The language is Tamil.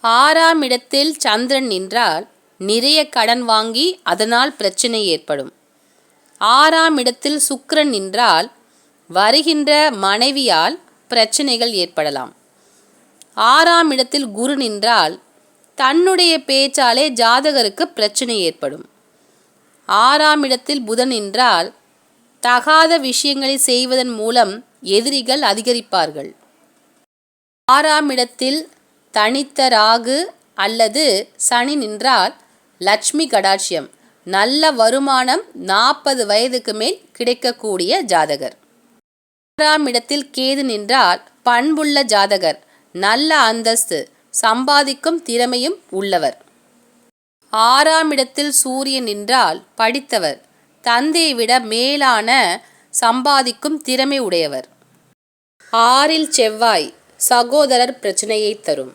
ஆறாம் இடத்தில் சந்திரன் நின்றால் நிறைய கடன் வாங்கி அதனால் பிரச்சனை ஏற்படும். ஆறாம் இடத்தில் சுக்கரன் நின்றால் வருகின்ற மனைவியால் பிரச்சனைகள் ஏற்படலாம். ஆறாம் இடத்தில் குரு நின்றால் தன்னுடைய பேச்சாலே ஜாதகருக்கு பிரச்சனை ஏற்படும். ஆறாம் இடத்தில் புதன் நின்றால் தகாத விஷயங்களை செய்வதன் மூலம் எதிரிகள் அதிகரிப்பார்கள். ஆறாம் இடத்தில் தனித்த ராகு அல்லது சனி நின்றால் லட்சுமி கடாட்சியம். நல்ல வருமானம் நாற்பது வயதுக்கு மேல் கிடைக்கக்கூடிய ஜாதகர். ஆறாம் இடத்தில் கேது நின்றால் பண்புள்ள ஜாதகர். நல்ல அந்தஸ்து சம்பாதிக்கும் திறமையும் உள்ளவர். ஆறாம் இடத்தில் சூரியன் நின்றால் படித்தவர். தந்தையை விட மேலான சம்பாதிக்கும் திறமை உடையவர். ஆறில் செவ்வாய் சகோதரர் பிரச்சனையை தரும்.